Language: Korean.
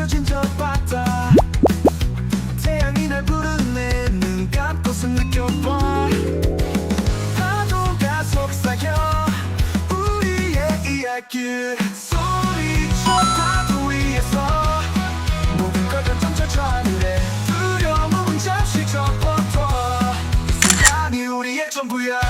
비춰진 저 바다 태양이 날 부르네 눈 감고서 느껴봐. 파도가 속삭여 우리의 이야기 소리쳐 파도 위에서 모든 걸 다 던져줘 하늘에. 두려움은 잠시 접어둬. 이 순간이 우리의 전부야.